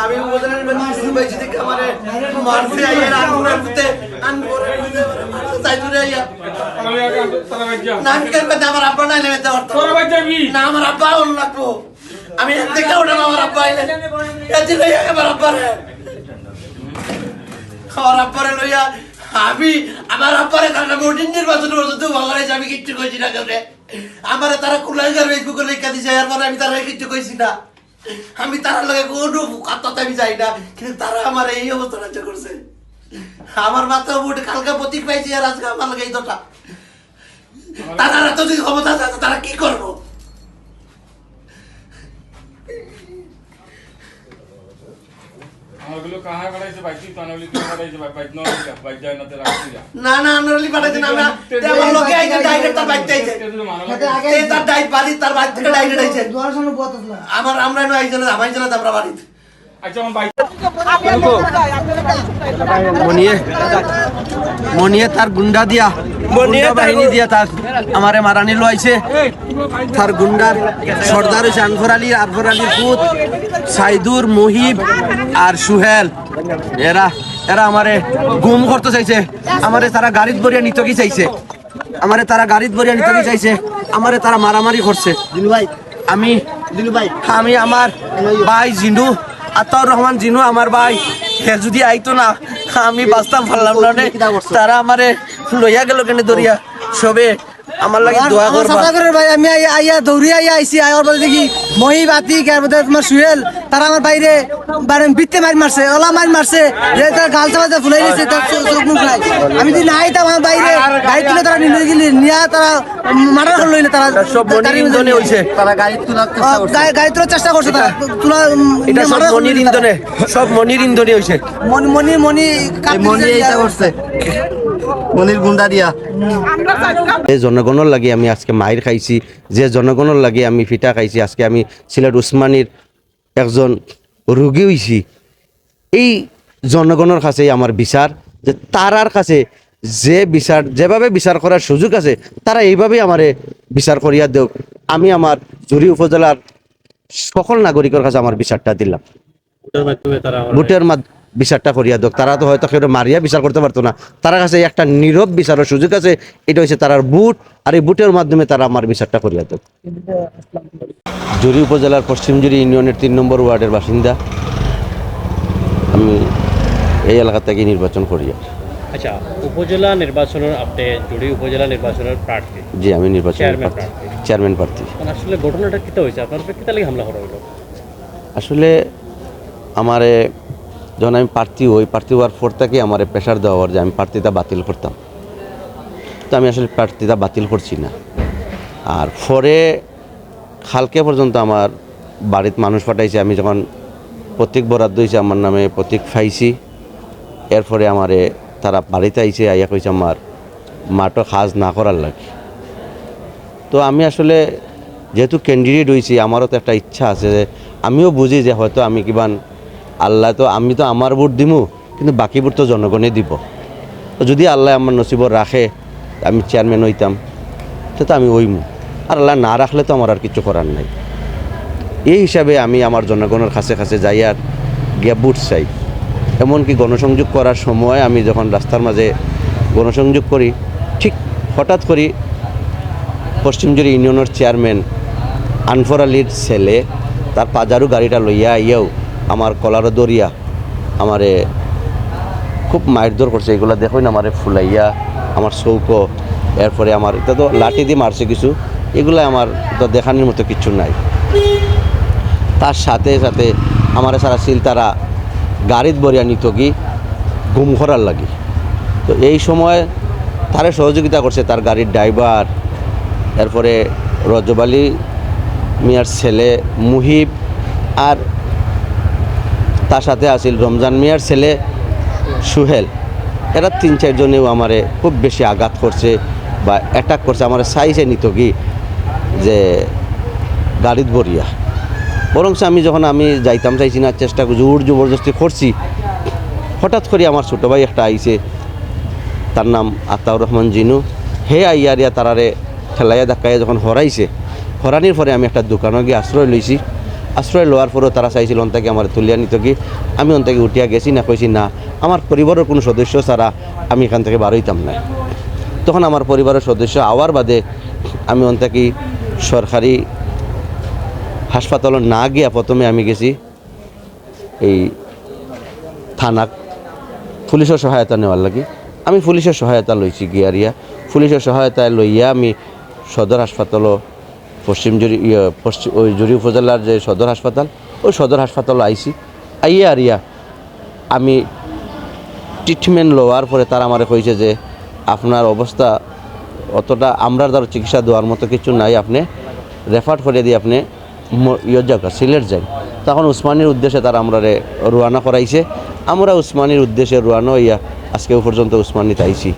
আমি উপজেলার বেশি দেখে আমারে মারছে আইয়া আঙ্গুরের মধ্যে আঙ্গুরের মধ্যে মারছে চাইতুরে আইয়া। না আমি আমার আব্বা নাই নেমে না আমার আব্বা হল লাগবো আমি এর থেকে উঠলাম আমার আব্বা আইলে। এতে লইয়া আমার আব্বা রে আমার আব্বারে লইয়া আমি আমার আব্বারে কারণ আমি ওটিন নির্বাচন পর্যন্ত আমি কিচ্ছু কইছি না আমার তারা কুলাই যাবে গুগল লেখা দিছে এরপরে আমি তারা কিচ্ছু কইছি না। আমি তার লগে কোনো কথাতে আমি যাই না, কিন্তু তারা আমার এই অবস্থা রাজ্য করছে। আমার মাথা উঠে কালকে প্রতীক পাইছি আর আজকে আমার লগে এই দটা তারা এত যদি ক্ষমতা আছে, তারা কি করব? না তে রাখছি যা না না আনোয়ারলি পাঠাইছে না না তে আমার আমরা আইছে ডাইরেক্ট তার বাইতে আইছে। তার ডাই বাড়ি তার বাড়ি ডাইরেক্ট আইছে। দুয়ার সামনে বত আসলা আমার আমরা আইছে না আমাইছে না আমরা বাড়িতে। মনিয়ে মনিয়ে তার গুন্ডা দিয়া গুন্ডা বাহিনী দিয়া তার আমারে মারানি লইছে। তার গুন্ডার সর্দার আনফর আলী আনফর আলীর পুত সাইদুর মুহিব আর সুহেল। এরা এরা আমারে গুম করতে চাইছে। আমারে তারা গাড়িত বরিয়া নিতে কি চাইছে। আমারে তারা গাড়িত বরিয়া নিতে কি চাইছে। আমারে তারা মারামারি করছে। দিলু ভাই। আমি দিলু ভাই। আমি আমার ভাই জিনু আতাউর রহমান জিনু আমার ভাই হে যদি আইতো না আমি বাঁচতাম পারলাম না। তারা আমারে লইয়া গেল কেন দরিয়া সবে আমার লাগে দোয়া করবা ভাই আমি আইয়া দৌড়িয়া দৌড়ি আইয়া আইছি আইয়ার পরে দেখি মহি বাতি মধ্যে তোমার সুহেল তারা আমার বাইরে বাইরে বিত্তে মারি মারছে ওলা মারি মারছে যে তার গাল চাপা ফুলাই দিয়েছে তার চোখ মুখ নাই। আমি যদি নাই তা আমার বাইরে গাড়ি তুলে তারা নিয়ে গেলি নিয়ে তারা মার্ডার করল না তারা। সব। হইছে। গাড়ি তোলার চেষ্টা করছে। গাড়ি গাড়ি তোলার চেষ্টা করছে তারা। তোলা এটা সব মনির ইন্ধনে সব মনির ইন্ধনে হইছে। মনি মনি মনি মনি এইটা করছে। মনির গুন্ডা দিয়া। যে জনগণের লাগে আমি আজকে মাইর খাইছি যে জনগণের লাগে আমি ফিটা খাইছি আজকে আমি সিলেট উসমানির একজন রোগী হয়েছি এই জনগণের কাছেই আমার বিচার যে তারার কাছে যে বিচার যেভাবে বিচার করার সুযোগ আছে তারা এইভাবেই আমারে বিচার করিয়া দেওক আমি আমার জুরি উপজেলার সকল নাগরিকের কাছে আমার বিচারটা দিলাম। ভোটের মাধ্যমে বিচারটা করিয়া দেওক তারা তো হয়তো কেউ মারিয়া বিচার করতে পারতো না। তার কাছে একটা নীরব বিচারের সুযোগ আছে এটা হচ্ছে তারার বুট আর এই বুটের মাধ্যমে তারা আমার বিচারটা করিয়া দেওক জুরি উপজেলার পশ্চিমজুরি ইউনিয়নের তিন নম্বর ওয়ার্ডের বাসিন্দা। আমি এই এলাকা থেকে নির্বাচন করি। আচ্ছা উপজেলা নির্বাচনের আপনি জুড়ি উপজেলা নির্বাচনের প্রার্থী। জি আমি নির্বাচন চেয়ারম্যান প্রার্থী। প্রার্থী। চেয়ারম্যান প্রার্থী। আসলে ঘটনাটা কিতা হয়েছে আপনার উপরে লাগে হামলা করা হলো আসলে আমারে যখন আমি প্রার্থী হই, প্রার্থী হওয়ার পর থেকে আমার প্রেশার দেওয়া হওয়ার যে আমি প্রার্থীতা বাতিল করতাম। তো আমি আসলে প্রার্থীতা বাতিল করছি না। আর পরে খালকে পর্যন্ত আমার বাড়িতে মানুষ পাঠাইছে, আমি যখন প্রতীক বরাদ্দ হয়েছে আমার নামে প্রতীক পাইছি এরপরে আমারে তারা বাড়িতে আইছে, আইয়া কইছে আমার মাটো কাজ না করার লাগে। তো আমি আসলে যেহেতু ক্যান্ডিডেট হয়েছি আমারও তো একটা ইচ্ছা আছে যে আমিও বুঝি যে হয়তো আমি কিবান আল্লাহ তো আমি তো আমার ভোট দিমু, কিন্তু বাকি ভোট তো জনগণে দিব। যদি আল্লাহ আমার নসিবর রাখে, আমি চেয়ারম্যান হইতাম, সে তো আমি হইমু। আর আল্লাহ না রাখলে তো আমার আর কিছু করার নাই। এই হিসাবে আমি আমার জনগণের কাছে কাছে যাই আর গিয়া চাই। এমনকি গণসংযোগ করার সময় আমি যখন রাস্তার মাঝে গণসংযোগ করি, ঠিক হঠাৎ করি পশ্চিমজুরি ইউনিয়নের চেয়ারম্যান আনফর আলীর ছেলে তার পাজারু গাড়িটা লইয়া আইয়াও আমার কলারও দরিয়া আমারে খুব মারধর করছে, এগুলো দেখোই না আমারে ফুলাইয়া, আমার চৌকো, এরপরে আমার, এটা তো লাঠি দিয়ে মারছে কিছু, এগুলো আমার তো দেখানোর মতো কিছু নাই। তার সাথে সাথে আমার সারা সিল তারা গাড়িত বরিয়া নিত কি ঘুম করার লাগি। তো এই সময় তারে সহযোগিতা করছে তার গাড়ির ড্রাইভার, এরপরে রজবালি মিয়ার ছেলে মুহিব আর তার সাথে আছিল রমজান মিয়ার ছেলে সুহেল। এরা তিন চারজনেও আমারে খুব বেশি আঘাত করছে বা অ্যাটাক করছে। আমার সাইজে নিত কি যে গাড়িত বরিয়া বরং আমি যখন আমি যাইতাম চাইছি না, চেষ্টা জোর জবরদস্তি করছি, হঠাৎ করে আমার ছোটো ভাই একটা আইছে। তার নাম আতাউর রহমান জিনু। হে আইয়ারিয়া, তারারে ঠেলাইয়া ধাক্কাইয়া যখন হরাইছে, হরানির পরে আমি একটা দোকানে গিয়ে আশ্রয় লইছি। আশ্রয় লওয়ার পরেও তারা চাইছিল অন্তাকে আমার তুলিয়া নিত কি আমি অন্তাকে উঠিয়া গেছি না কইছি না আমার পরিবারের কোনো সদস্য ছাড়া আমি এখান থেকে বারোইতাম না তখন আমার পরিবারের সদস্য আওয়ার বাদে আমি অন্তাকি সরকারি হাসপাতালে না গিয়া প্রথমে আমি গেছি এই থানা পুলিশের সহায়তা নেওয়ার লাগি। আমি পুলিশের সহায়তা লইছি গিয়ারিয়া পুলিশের সহায়তায় লইয়া আমি সদর হাসপাতালও পশ্চিম জুরি ইয়ে, পশ্চিম ওই জুরি উপজেলার যে সদর হাসপাতাল ওই সদর হাসপাতালও আইছি আইয়া আরিয়া আমি ট্রিটমেন্ট লওয়ার পরে তারা আমারে কইছে যে আপনার অবস্থা অতটা আমরা ধরো চিকিৎসা দেওয়ার মতো কিছু নাই আপনি রেফার করে দিয়ে আপনি ইয়ে জায়গা সিলেট যাই তখন উসমানির উদ্দেশ্যে তারা আমরা রওনা করাইছে। আমরা উসমানির উদ্দেশ্যে রওনা হইয়া আজকে পর্যন্ত উসমানিতে আইছি।